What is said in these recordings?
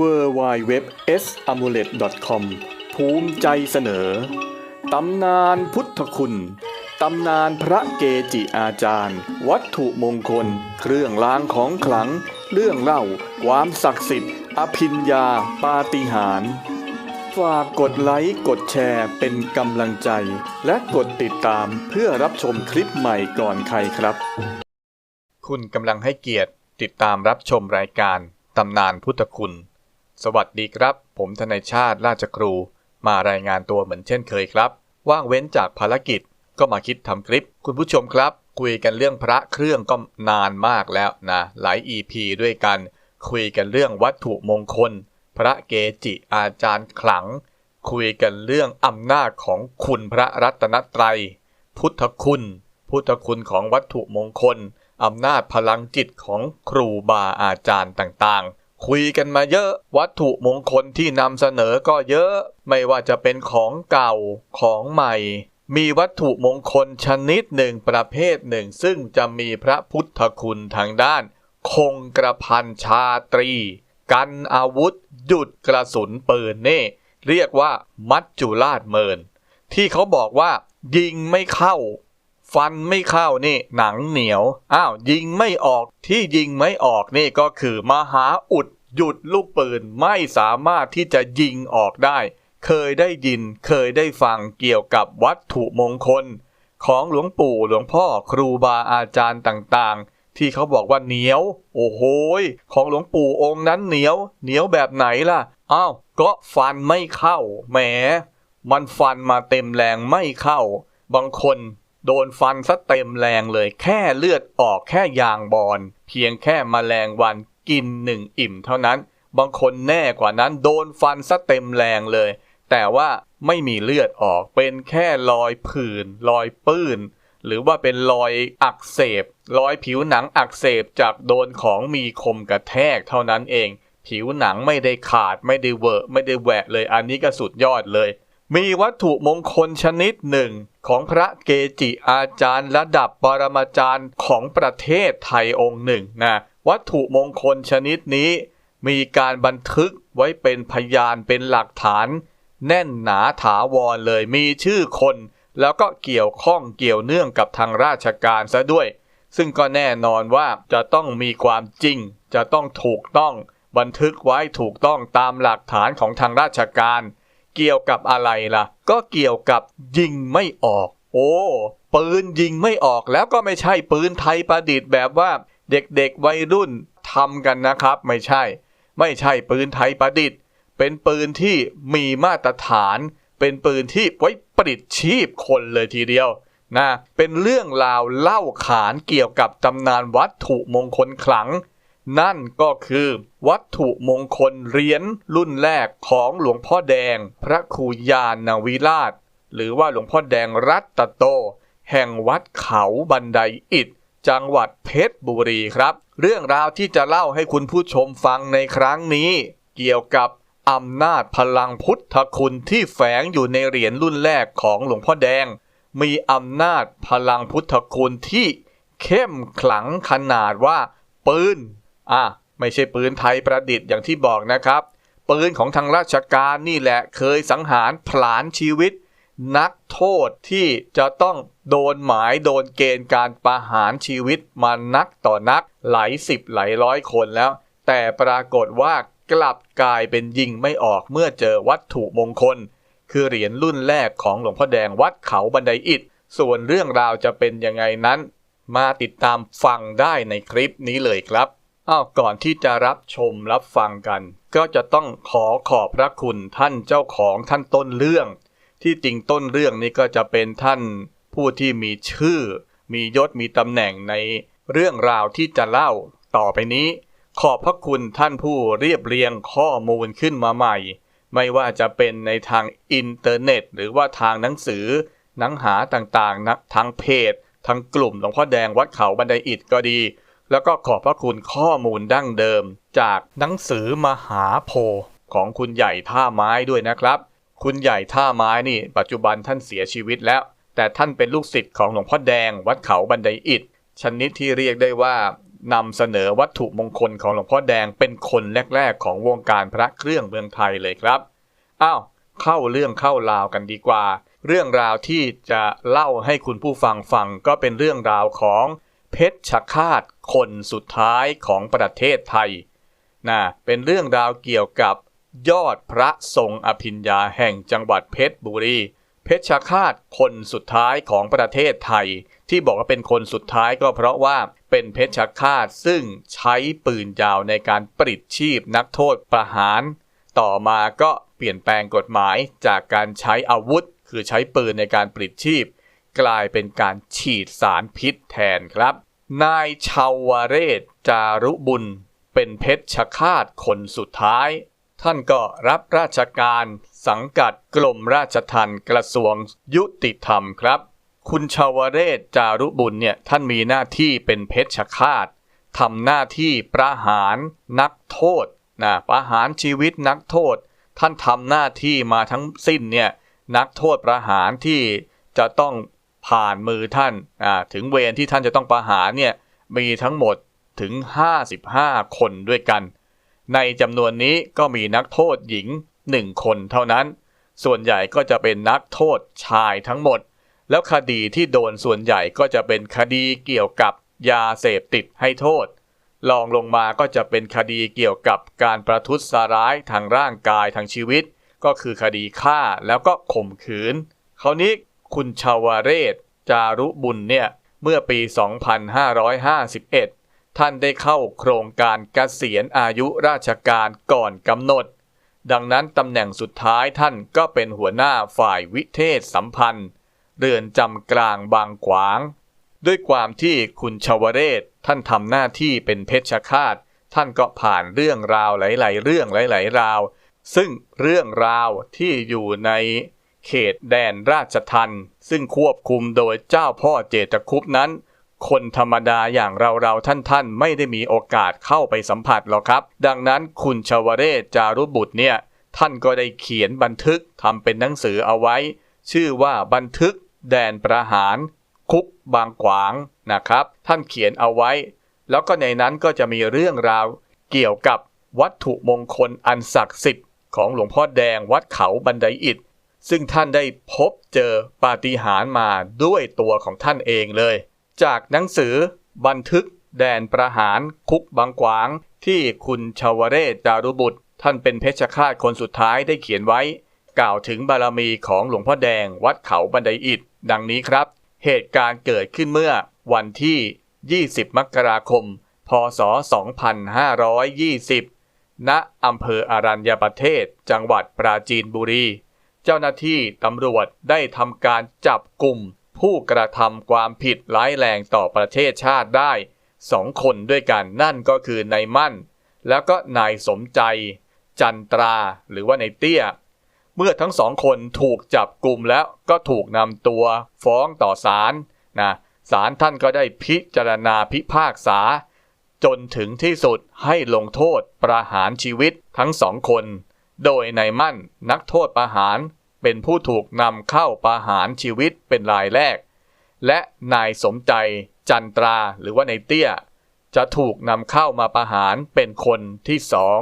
w w w s a m u l e t c o m ภูมิใจเสนอ ตำนานพุทธคุณ ตำนานพระเกจิอาจารย์ วัตถุมงคล เครื่องรางของขลัง เรื่องเล่า ความศักดิ์สิทธิ์ อภิญญาปาฏิหาริย์ฝากกดไลค์กดแชร์เป็นกำลังใจ และกดติดตามเพื่อรับชมคลิปใหม่ก่อนใครครับ คุณกำลังให้เกียรติติดตามรับชมรายการตำนานพุทธคุณ สวัสดีครับ ผมทนายชาติราชครู มารายงานตัวเหมือนเช่นเคยครับ ว่างเว้นจากภารกิจก็มาคิดทำคลิป คุณผู้ชมครับ คุยกันเรื่องพระเครื่องก็นานมากแล้วนะ หลาย EP ด้วยกัน คุยกันเรื่องวัตถุมงคล พระเกจิอาจารย์ขลัง คุยกันเรื่องอำนาจของคุณพระรัตนตรัย พุทธคุณ พุทธคุณของวัตถุมงคลอำนาจพลังจิตของครูบาอาจารย์ต่างๆ คุยกันมาเยอะ วัตถุมงคลที่นำเสนอก็เยอะ ไม่ว่าจะเป็นของเก่าของใหม่ มีวัตถุมงคลชนิดหนึ่งประเภทหนึ่ง ซึ่งจะมีพระพุทธคุณทางด้าน คงกระพันชาตรี กันอาวุธ หยุดกระสุนปืนเน่ เรียกว่ามัจจุราชเมิน ที่เขาบอกว่า ยิงไม่เข้า ฟันไม่เข้านี่หนังเหนียว อ้าวยิงไม่ออกที่ยิงไม่ออกนี่ก็คือมหาอุดหยุดลูกปืนไม่สามารถที่จะยิงออกได้ เคยได้ยินเคยได้ฟังเกี่ยวกับวัตถุมงคล ของหลวงปู่หลวงพ่อครูบาอาจารย์ต่างๆ ที่เขาบอกว่าเหนียว โอ้โหของหลวงปู่องค์นั้นเหนียว เหนียวแบบไหนล่ะอ้าวก็ฟันไม่เข้าแหมมันฟันมาเต็มแรงไม่เข้า บางคน โดนฟันซะเต็มแรงเลย แค่เลือดออกแค่ยางบอลเพียงแค่มแมลงวันกินหนึ่งอิ่มเท่านั้น บางคนแน่กว่านั้นโดนฟันซะเต็มแรงเลย แต่ว่าไม่มีเลือดออกเป็นแค่รอยผื่นรอยปื้น หรือว่าเป็นรอยอักเสบรอยผิวหนังอักเสบจากโดนของมีคมกระแทกเท่านั้นเอง ผิวหนังไม่ได้ขาดไม่ได้เวอะไม่ได้แหวะเลยอันนี้ก็สุดยอดเลย มีวัตถุมงคลชนิดหนึ่ง ของพระเกจิอาจารย์ระดับปรมาจารย์ของประเทศไทยองค์หนึ่งนะวัตถุมงคลชนิดนี้ มีการบันทึกไว้เป็นพยานเป็นหลักฐาน แน่นหนาถาวรเลยมีชื่อคน แล้วก็เกี่ยวข้องเกี่ยวเนื่องกับทางราชการซะด้วย ซึ่งก็แน่นอนว่าจะต้องมีความจริง จะต้องถูกต้อง บันทึกไว้ถูกต้องตามหลักฐานของทางราชการ เกี่ยวกับอะไรล่ะ ก็เกี่ยวกับยิงไม่ออก โอ้ปืนยิงไม่ออกแล้วก็ไม่ใช่ปืนไทยประดิษฐ์แบบว่า เด็กๆวัยรุ่นทำกันนะครับ ไม่ใช่ ไม่ใช่ปืนไทยประดิษฐ์ เป็นปืนที่มีมาตรฐาน เป็นปืนที่ไว้ปลิดชีพคนเลยทีเดียวนะเป็นเรื่องราวเล่าขานเกี่ยวกับตำนานวัตถุมงคลขลัง นั่นก็คือ วัตถุมงคลเหรียญรุ่นแรกของหลวงพ่อแดง พระครูยานนาวิราช หรือว่าหลวงพ่อแดงรัตโต แห่งวัดเขาบันไดอิฐจังหวัดเพชรบุรีครับ เรื่องราวที่จะเล่าให้คุณผู้ชมฟังในครั้งนี้ เกี่ยวกับอำนาจพลังพุทธคุณที่แฝงอยู่ในเหรียญรุ่นแรกของหลวงพ่อแดง มีอำนาจพลังพุทธคุณที่เข้มขลังขนาดว่า ปืน อะไม่ใช่ปืนไทยประดิษฐ์อย่างที่บอกนะครับ ปืนของทางราชการนี่แหละเคยสังหารผลาญชีวิต นักโทษที่จะต้องโดนหมายโดนเกณฑ์การประหารชีวิตมานักต่อนักหลายสิบหลายร้อยคนแล้ว แต่ปรากฏว่ากลับกลายเป็นยิงไม่ออกเมื่อเจอวัตถุมงคล คือเหรียญรุ่นแรกของหลวงพ่อแดงวัดเขาบันไดอิฐส่วนเรื่องราวจะเป็นยังไงนั้น มาติดตามฟังได้ในคลิปนี้เลยครับ อ้าวก่อนที่จะรับชมรับฟังกัน ก็จะต้องขอขอบพระคุณท่านเจ้าของท่านต้นเรื่อง ที่จริงต้นเรื่องนี้ก็จะเป็นท่านผู้ที่มีชื่อ มียศมีตำแหน่งในเรื่องราวที่จะเล่า ต่อไปนี้ ขอบพระคุณท่านผู้เรียบเรียงข้อมูลขึ้นมาใหม่ ไม่ว่าจะเป็นในทางอินเทอร์เน็ต หรือว่าทางหนังสือ หนังหาต่างๆนะทางเพจ ทางกลุ่มหลวงพ่อแดงวัดเขาบันไดอิฐก็ดี แล้วก็ขอบพระคุณข้อมูลดั้งเดิม จากหนังสือมหาโพธิ์ของคุณใหญ่ท่าไม้ด้วยนะครับ คุณใหญ่ท่าไม้นี่ ปัจจุบันท่านเสียชีวิตแล้ว แต่ท่านเป็นลูกศิษย์ของหลวงพ่อแดง วัดเขาบันไดอิฐชนิดที่เรียกได้ว่านำเสนอวัตถุมงคลของหลวงพ่อแดงเป็นคนแรกๆ ของวงการพระเครื่องเมืองไทยเลยครับอ้าวเข้าเรื่องเข้าราวกันดีกว่า เรื่องราวที่จะเล่าให้คุณผู้ฟังฟังก็เป็นเรื่องราวของ เพชรชฆาตคนสุดท้ายของประเทศไทยนะเป็นเรื่องราวเกี่ยวกับยอดพระทรงอภิญญาแห่งจังหวัดเพชรบุรี เพชรฆาตคนสุดท้ายของประเทศไทย ที่บอกว่าเป็นคนสุดท้ายก็เพราะว่าเป็นเพชรฆาตซึ่งใช้ปืนยาวในการปลิดชีพนักโทษประหาร ต่อมาก็เปลี่ยนแปลงกฎหมายจากการใช้อาวุธ คือใช้ปืนในการปลิดชีพ กลายเป็นการฉีดสารพิษแทนครับ นายชาวเรศจารุบุญ เป็นเพชรฆาตคนสุดท้าย ท่านก็รับราชการสังกัดกรมราชทัณฑ์กระทรวงยุติธรรมครับ คุณชาวเรศจารุบุญเนี่ยท่านมีหน้าที่เป็นเพชรฆาตทำหน้าที่ประหารนักโทษนะประหารชีวิตนักโทษ ท่านทำหน้าที่มาทั้งสิ้นเนี่ยนักโทษประหารที่จะต้อง ผ่านมือท่านถึงเวรที่ท่านจะต้องประหารเนี่ยมีทั้งหมดถึง 55 คนด้วยกัน ในจำนวนนี้ก็มีนักโทษหญิง 1 คนเท่านั้น ส่วนใหญ่ก็จะเป็นนักโทษชายทั้งหมด แล้วคดีที่โดนส่วนใหญ่ก็จะเป็นคดีเกี่ยวกับยาเสพติดให้โทษลองลงมาก็จะเป็นคดีเกี่ยวกับการประทุษร้ายทางร่างกายทางชีวิต ก็คือคดีฆ่าแล้วก็ข่มขืนคราวนี้ คุณชาวเรศ จารุบุญเนี่ย เมื่อปี 2551 ท่านได้เข้าโครงการเกษียณอายุราชการก่อนกำหนด ดังนั้นตำแหน่งสุดท้ายท่านก็เป็นหัวหน้าฝ่ายวิเทศสัมพันธ์ เรือนจำกลางบางขวาง ด้วยความที่คุณชาวเรศ ท่านทำหน้าที่เป็นเพชฌฆาต ท่านก็ผ่านเรื่องราวหลาย ๆ เรื่องหลาย ๆ ราว ซึ่งเรื่องราวที่อยู่ใน เขตแดนราชทันซึ่งควบคุมโดยเจ้าพ่อเจตคุปนั้น คนธรรมดาอย่างเราเราท่านท่านๆ ไม่ได้มีโอกาสเข้าไปสัมผัสหรอกครับ ดังนั้นคุณชาวเรศจารุบุตรเนี่ย ท่านก็ได้เขียนบันทึกทำเป็นหนังสือเอาไว้ ชื่อว่าบันทึกแดนประหาร คุกบางขวางนะครับ ท่านเขียนเอาไว้ แล้วก็ในนั้นก็จะมีเรื่องราวเกี่ยวกับวัตถุมงคลอันศักดิ์สิทธิ์ของหลวงพ่อแดงวัดเขาบันไดอิฐ ซึ่งท่านได้พบเจอปาฏิหาริย์มาด้วยตัวของท่านเองเลย จากหนังสือบันทึกแดนประหารคุกบางขวาง ที่คุณชาวเรศจารุบุตร ท่านเป็นเพชฌฆาตคนสุดท้ายได้เขียนไว้ กล่าวถึงบารมีของหลวงพ่อแดงวัดเขาบันไดอิฐดังนี้ครับ เหตุการณ์เกิดขึ้นเมื่อวันที่ 20 มกราคม พศ 2520 ณอำเภออารัญญประเทศ จังหวัดปราจีนบุรี เจ้าหน้าที่ตำรวจได้ทำการจับกลุ่ม ผู้กระทำความผิดร้ายแรงต่อประเทศชาติได้สองคนด้วยกันนั่นก็คือนายมั่น แล้วก็นายสมใจ จันตราหรือว่านายเตี้ย เมื่อทั้งสองคนถูกจับกลุ่มแล้วก็ถูกนำตัวฟ้องต่อศาลนะศาลท่านก็ได้พิจารณาพิพากษา จนถึงที่สุดให้ลงโทษประหารชีวิตทั้งสองคน โดยนายมั่นนักโทษประหารเป็นผู้ถูกนำเข้าประหารชีวิตเป็นรายแรก และนายสมใจจันตราหรือว่านายเตี้ย จะถูกนำเข้ามาประหารเป็นคนที่สอง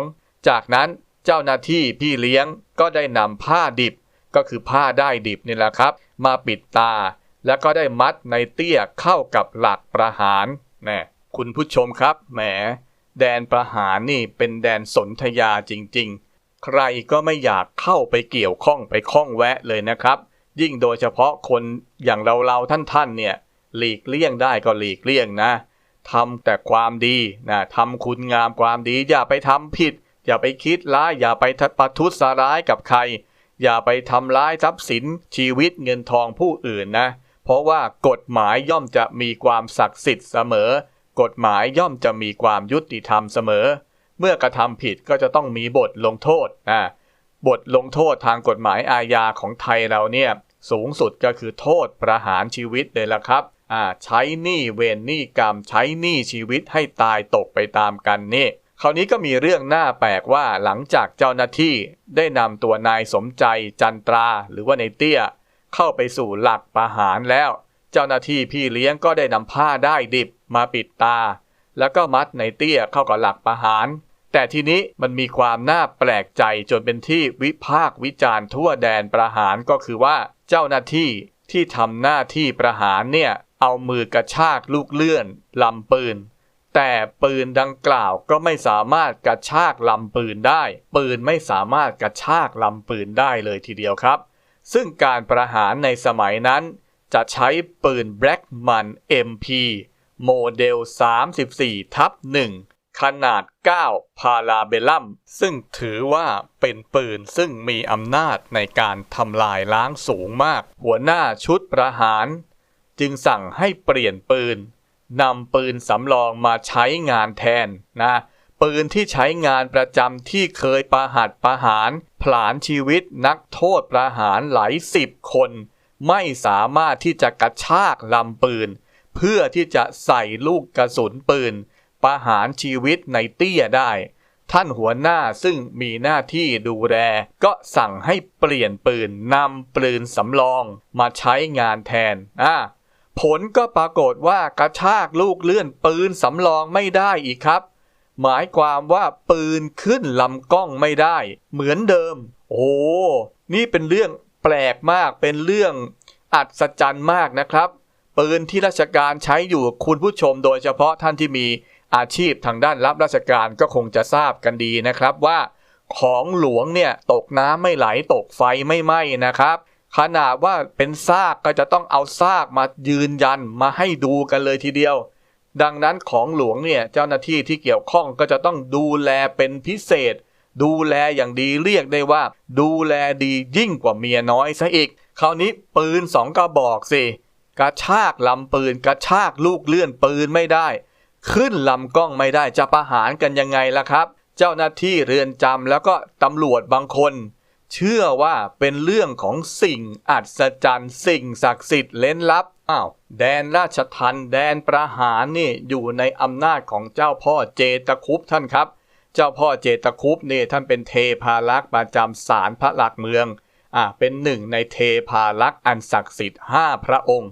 จากนั้นเจ้าหน้าที่พี่เลี้ยงก็ได้นำผ้าดิบก็คือผ้าได้ดิบนี่แหละครับ มาปิดตา แล้วก็ได้มัดในเตี้ยเข้ากับหลักประหารน่คุณผู้ชมครับแหมแดนประหารนี่เป็นแดนสนธยาจริง ๆ ใครก็ไม่อยากเข้าไปเกี่ยวข้องไปข้องแวะเลยนะครับ ยิ่งโดยเฉพาะคนอย่างเราเราๆท่านๆเนี่ยหลีกเลี่ยงได้ก็หลีกเลี่ยงนะทำแต่ความดีนะทำคุณงามความดี อย่าไปทำผิด อย่าไปคิดร้าย อย่าไปประทุษร้ายกับใคร อย่าไปทำร้ายทรัพย์สินชีวิตเงินทองผู้อื่นนะ เพราะว่ากฎหมายย่อมจะมีความศักดิ์สิทธิ์เสมอ กฎหมายย่อมจะมีความยุติธรรมเสมอ เมื่อกระทำผิดก็จะต้องมีบทลงโทษอ่าบทลงโทษทางกฎหมายอาญาของไทยเราเนี่ยสูงสุดก็คือโทษประหารชีวิตเลยละครับอ่าใช้หนี้เวรหนี้กรรม ใช้หนี้ชีวิตให้ตายตกไปตามกันนี่คราวนี้ก็มีเรื่องน่าแปลกว่าหลังจากเจ้าหน้าที่ได้นำตัวนายสมใจจันตราหรือว่าในเตี้ย เข้าไปสู่หลักประหารแล้ว เจ้าหน้าที่พี่เลี้ยงก็ได้นำผ้าได้ดิบมาปิดตา แล้วก็มัดในเตี้ยเข้ากับหลักประหาร แต่ทีนี้มันมีความน่าแปลกใจจนเป็นที่วิพากษ์วิจารณ์ทั่วแดนประหารก็คือว่าเจ้าหน้าที่ที่ทำหน้าที่ประหารเนี่ยเอามือกระชากลูกเลื่อนลำปืน แต่ปืนดังกล่าวก็ไม่สามารถกระชากลำปืนได้ ปืนไม่สามารถกระชากลำปืนได้เลยทีเดียวครับ ซึ่งการประหารในสมัยนั้น จะใช้ปืน Blackman MP โมเดล 34ทับ1 ขนาด 9 พาราเบลัม ซึ่งถือว่าเป็นปืนซึ่งมีอำนาจในการทำลายล้างสูงมาก หัวหน้าชุดประหาร จึงสั่งให้เปลี่ยนปืนนำปืนสำรองมาใช้งานแทนนะปืนที่ใช้งานประจำที่เคยประหัดประหาร ผลาญชีวิตนักโทษประหารหลายสิบคน ไม่สามารถที่จะกระชากลำปืน เพื่อที่จะใส่ลูกกระสุนปืน ประหารชีวิตในเตี้ยได้ ท่านหัวหน้าซึ่งมีหน้าที่ดูแลก็สั่งให้เปลี่ยนปืนนำปืนสำรองมาใช้งานแทนอ่าผลก็ปรากฏว่ากระชากลูกเลื่อนปืนสำรองไม่ได้อีกครับ หมายความว่าปืนขึ้นลำกล้องไม่ได้ เหมือนเดิม โอ้นี่เป็นเรื่องแปลกมากเป็นเรื่องอัศจรรย์มากนะครับ ปืนที่ราชการใช้อยู่คุณผู้ชมโดยเฉพาะท่านที่มี อาชีพทางด้านรับราชการก็คงจะทราบกันดีนะครับว่า ของหลวงเนี่ยตกน้ำไม่ไหลตกไฟไม่ไหม้นะครับ ขนาดว่าเป็นซากก็จะต้องเอาซากมายืนยันมาให้ดูกันเลยทีเดียว ดังนั้นของหลวงเนี่ยเจ้าหน้าที่ที่เกี่ยวข้องก็จะต้องดูแลเป็นพิเศษ ดูแลอย่างดีเรียกได้ว่า ดูแลดียิ่งกว่าเมียน้อยซะอีกคราวนี้ปืนสองกระบอกสิกระชากลำปืนกระชากลูกเลื่อนปืนไม่ได้ ขึ้นลำกล้องไม่ได้จะประหารกันยังไงล่ะครับ เจ้าหน้าที่เรือนจำแล้วก็ตำรวจบางคน เชื่อว่าเป็นเรื่องของสิ่งอัศจรรย์สิ่งศักดิ์สิทธิ์เล้นลับอ้าวแดนราชทันแดนประหารนี่อยู่ในอำนาจของเจ้าพ่อเจตคุปท่านครับ เจ้าพ่อเจตคุปนี่ท่านเป็นเทพารักษ์ประจำศาลพระหลักเมืองอ่าเป็นหนึ่งในเทพารักษ์อันศักดิ์สิทธิ์ห้าพระองค์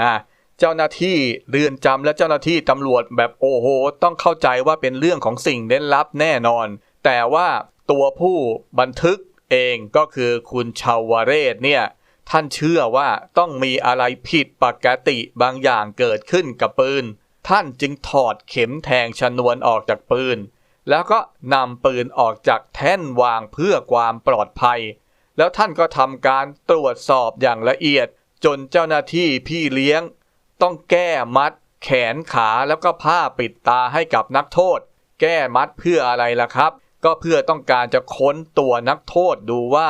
นะ เจ้าหน้าที่เรือนจำและเจ้าหน้าที่ตำรวจแบบโอ้โห ต้องเข้าใจว่าเป็นเรื่องของสิ่งเล้นลับแน่นอน แต่ว่าตัวผู้บันทึกเองก็คือคุณชาวเรศเนี่ยท่านเชื่อว่าต้องมีอะไรผิดปกติบางอย่างเกิดขึ้นกับปืน ท่านจึงถอดเข็มแทงชนวนออกจากปืน แล้วก็นำปืนออกจากแท่นวางเพื่อความปลอดภัย แล้วท่านก็ทำการตรวจสอบอย่างละเอียด จนเจ้าหน้าที่พี่เลี้ยง ต้องแก้มัด แขนขาแล้วก็ผ้าปิดตาให้กับนักโทษ แก้มัดเพื่ออะไรล่ะครับ ก็เพื่อต้องการจะค้นตัวนักโทษดูว่า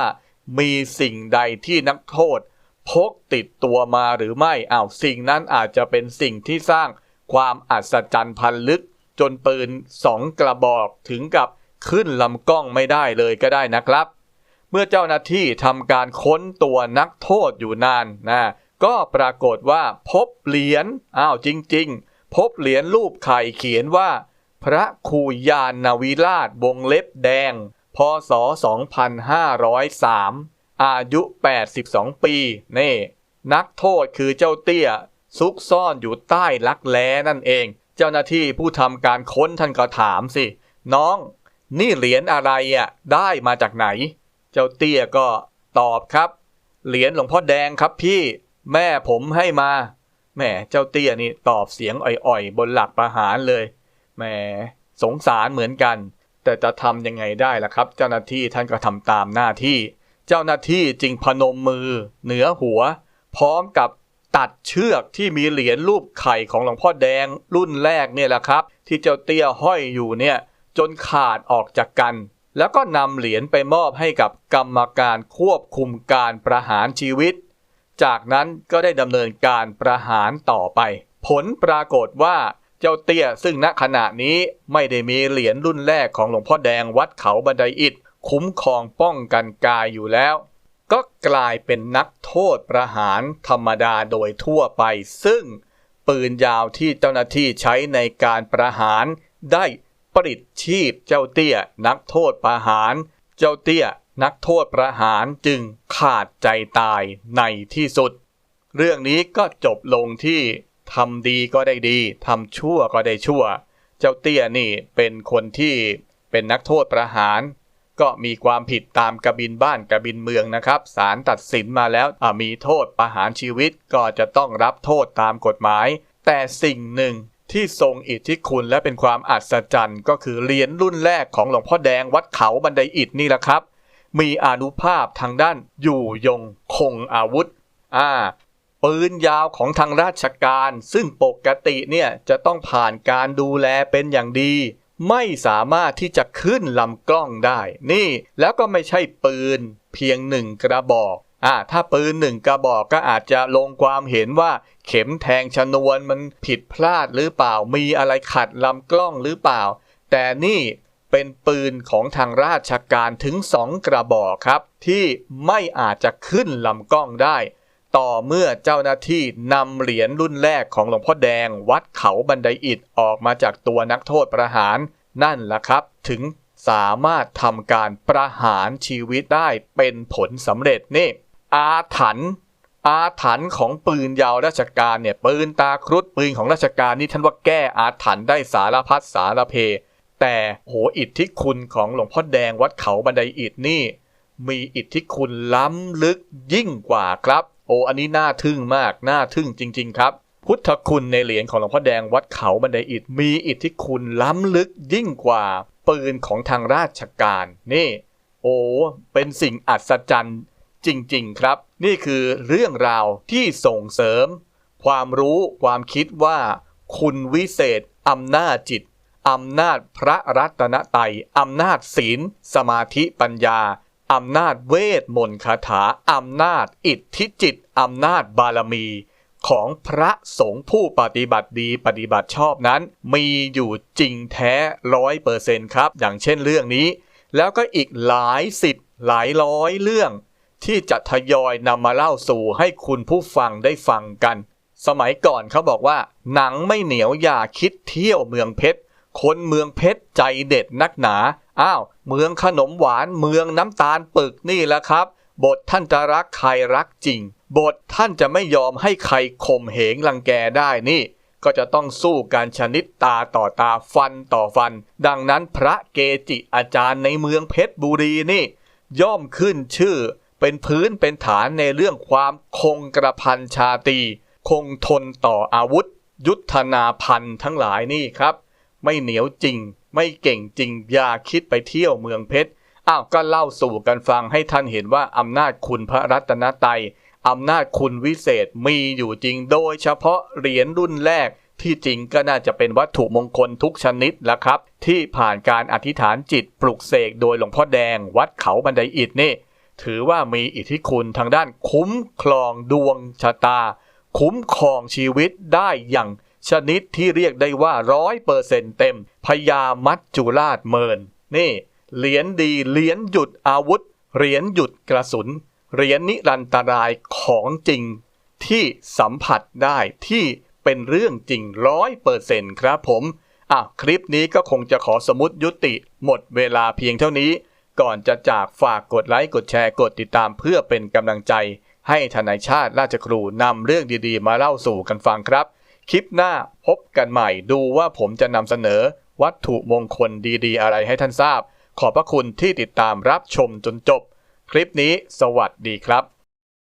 มีสิ่งใดที่นักโทษ พกติดตัวมาหรือไม่อ้าวสิ่งนั้นอาจจะเป็นสิ่งที่สร้างความอัศจรรย์พันลึก จนปืนสองกระบอกถึงกับขึ้นลำกล้องไม่ได้เลยก็ได้นะครับ เมื่อเจ้าหน้าที่ทำการค้นตัวนักโทษอยู่นานนะ ก็ปรากฏว่าพบเหรียญอ้าวจริง ๆ พบเหรียญรูปไข่เขียนว่า พระครูยานนาวิราชวงเล็บแดง พศ 2503 อายุ 82 ปีนี่นักโทษคือเจ้าเตี้ย ซุกซ่อนอยู่ใต้ลักแร้นั่นเอง เจ้าหน้าที่ผู้ทำการค้นท่านก็ถามสิ น้อง นี่เหรียญอะไรอะได้มาจากไหน เจ้าเตี้ยก็ตอบครับ เหรียญหลวงพ่อแดงครับพี่ แม่ผมให้มาแหมเจ้าเตี้ยนี่ตอบเสียงอ่อยๆ บนหลักประหารเลยแหมสงสารเหมือนกัน แต่จะทำยังไงได้ล่ะครับ เจ้าหน้าที่ท่านก็ทำตามหน้าที่ เจ้าหน้าที่จึงพนมมือ เหนือหัว พร้อมกับตัดเชือกที่มีเหรียญรูปไข่ของหลวงพ่อแดงรุ่นแรกเนี่ยแหละครับ ที่เจ้าเตี้ยห้อยอยู่เนี่ยจนขาดออกจากกัน แล้วก็นำเหรียญไปมอบให้กับกรรมการควบคุมการประหารชีวิต จากนั้นก็ได้ดำเนินการประหารต่อไป ผลปรากฏว่าเจ้าเตี้ยซึ่งณขณะนี้ไม่ได้มีเหรียญรุ่นแรกของหลวงพ่อแดงวัดเขาบันไดอิฐคุ้มครองป้องกันกายอยู่แล้ว ก็กลายเป็นนักโทษประหารธรรมดาโดยทั่วไป ซึ่งปืนยาวที่เจ้าหน้าที่ใช้ในการประหาร ได้ปลิดชีพเจ้าเตี้ยนักโทษประหาร เจ้าเตี้ย นักโทษประหารจึงขาดใจตายในที่สุด เรื่องนี้ก็จบลงที่ทำดีก็ได้ดีทำชั่วก็ได้ชั่ว เจ้าเตี้ยนี่เป็นคนที่เป็นนักโทษประหาร ก็มีความผิดตามกระบินบ้านกระบินเมืองนะครับศาลตัดสินมาแล้วมีโทษประหารชีวิตก็จะต้องรับโทษตามกฎหมาย แต่สิ่งหนึ่งที่ทรงอิทธิคุณและเป็นความอัศจรรย์ ก็คือเหรียญรุ่นแรกของหลวงพ่อแดงวัดเขาบันไดอิฐนี่แหละครับ มีอนุภาพทางด้านอยู่ยงคงอาวุธอ่าปืนยาวของทางราชการ ซึ่งปกติเนี่ยจะต้องผ่านการดูแลเป็นอย่างดี ไม่สามารถที่จะขึ้นลำกล้องได้ นี่แล้วก็ไม่ใช่ปืนเพียงหนึ่งกระบอกอ่าถ้าปืนหนึ่งกระบอกก็อาจจะลงความเห็นว่าเข็มแทงชนวนมันผิดพลาดหรือเปล่า มีอะไรขัดลำกล้องหรือเปล่า แต่นี่ เป็นปืนของทางราชการถึงสองกระบอกครับ ที่ไม่อาจจะขึ้นลำกล้องได้ ต่อเมื่อเจ้าหน้าที่นำเหรียญรุ่นแรกของหลวงพ่อแดง วัดเขาบันไดอิฐออกมาจากตัวนักโทษประหาร นั่นแหละครับ ถึงสามารถทำการประหารชีวิตได้เป็นผลสำเร็จนี่ อาถรรพ์อาถรรพ์ของปืนยาวราชการเนี่ยปืนตาครุฑปืนของราชการนี่ท่านว่าแก้อาถรรพ์ได้สารพัดสารเพ แต่โหอิทธิคุณของหลวงพ่อแดงวัดเขาบันไดอิฐนี่ มีอิทธิคุณล้ำลึกยิ่งกว่าครับ โอ้อันนี้น่าทึ่งมากน่าทึ่งจริง ๆ ครับพุทธคุณในเหรียญของหลวงพ่อแดงวัดเขาบันไดอิฐมีอิทธิคุณล้ำลึกยิ่งกว่าปืนของทางราชการนี่ โอ้เป็นสิ่งอัศจรรย์จริง ๆ ครับ นี่คือเรื่องราวที่ส่งเสริม ความรู้ความคิดว่า คุณวิเศษอำนาจจิต อำนาจพระรัตนตรัยอำนาจศีล สมาธิปัญญาอำนาจเวทมนต์คาถาอำนาจอิทธิจิตอำนาจบารมี ของพระสงฆ์ผู้ปฏิบัติดีปฏิบัติชอบนั้น มีอยู่จริงแท้ร้อยเปอร์เซ็นต์ครับ อย่างเช่นเรื่องนี้ แล้วก็อีกหลายสิบหลายร้อยเรื่อง ที่จะทยอยนำมาเล่าสู่ให้คุณผู้ฟังได้ฟังกัน สมัยก่อนเขาบอกว่า หนังไม่เหนียวอย่าคิดเที่ยวเมืองเพชร คนเมืองเพชรใจเด็ดนักหนา อ้าว เมืองขนมหวานเมืองน้ำตาลปึกนี่แหละครับ บทท่านจะรักใครรักจริง บทท่านจะไม่ยอมให้ใครข่มเหงรังแกได้นี่ ก็จะต้องสู้การชนิดตาต่อตาฟันต่อฟัน ดังนั้นพระเกจิอาจารย์ในเมืองเพชรบุรีนี่ ย่อมขึ้นชื่อ เป็นพื้นเป็นฐานในเรื่องความคงกระพันชาตี คงทนต่ออาวุธ ยุทธนาพันธ์ทั้งหลายนี่ครับ ไม่เหนียวจริง ไม่เก่งจริง อย่าคิดไปเที่ยวเมืองเพชร อ้าวก็เล่าสู่กันฟังให้ท่านเห็นว่าอำนาจคุณพระรัตนตรัยอำนาจคุณวิเศษมีอยู่จริง โดยเฉพาะเหรียญรุ่นแรกที่จริงก็น่าจะเป็นวัตถุมงคลทุกชนิดละครับ ที่ผ่านการอธิษฐานจิตปลุกเสกโดยหลวงพ่อแดง วัดเขาบันไดอิฐนี่ ถือว่ามีอิทธิคุณทางด้านคุ้มครองดวงชะตา คุ้มครองชีวิตได้อย่าง ชนิดที่เรียกได้ว่าร้อยเปอร์เซ็นต์เต็มพญามัจจุราชเมิน นี่ เหรียญดีเหรียญหยุดอาวุธ เหรียญหยุดกระสุน เหรียญนิรันตรายของจริง ที่สัมผัสได้ที่เป็นเรื่องจริงร้อยเปอร์เซ็นต์ครับผมอะคลิปนี้ก็คงจะขอสมมติยุติ หมดเวลาเพียงเท่านี้ ก่อนจะจากฝากกดไลค์กดแชร์กดติดตามเพื่อเป็นกำลังใจ ให้ทนายชาติราชครูนำเรื่องดีๆ มาเล่าสู่กันฟังครับ คลิปหน้าพบกันใหม่ ดูว่าผมจะนำเสนอวัตถุมงคลดีๆ อะไรให้ท่านทราบ ขอบพระคุณที่ติดตามรับชมจนจบ คลิปนี้สวัสดีครับ